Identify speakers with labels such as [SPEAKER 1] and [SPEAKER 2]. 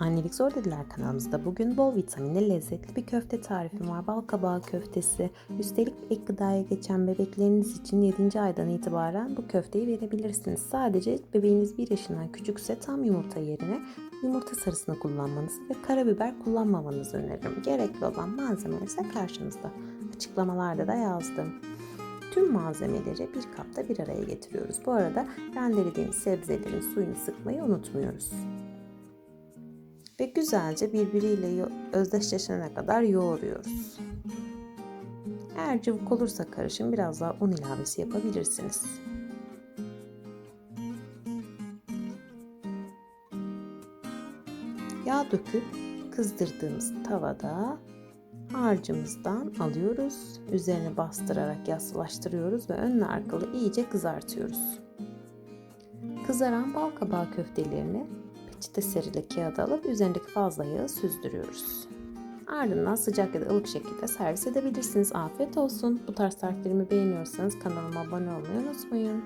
[SPEAKER 1] Annelik Zor Dediler kanalımızda bugün bol vitaminli lezzetli bir köfte tarifim var. Bal kabağı köftesi. Üstelik ek gıdaya geçen bebekleriniz için 7. aydan itibaren bu köfteyi verebilirsiniz. Sadece bebeğiniz 1 yaşından küçükse tam yumurta yerine yumurta sarısını kullanmanızı ve karabiber kullanmamanızı öneririm. Gerekli olan malzemeler ise karşınızda. Açıklamalarda da yazdım. Tüm malzemeleri bir kapta bir araya getiriyoruz. Bu arada rendelediğimiz sebzelerin suyunu sıkmayı unutmuyoruz ve güzelce birbiriyle özdeşleşene kadar yoğuruyoruz. Eğer cıvık olursa karışım biraz daha un ilavesi yapabilirsiniz. Yağ döküp kızdırdığımız tavada harcımızdan alıyoruz. Üzerine bastırarak yassılaştırıyoruz ve önlü arkalı iyice kızartıyoruz. Kızaran bal kabağı köftelerini peçete serili kağıda alıp üzerindeki fazla yağı süzdürüyoruz. Ardından sıcak ya da ılık şekilde servis edebilirsiniz. Afiyet olsun. Bu tarz tariflerimi beğeniyorsanız kanalıma abone olmayı unutmayın.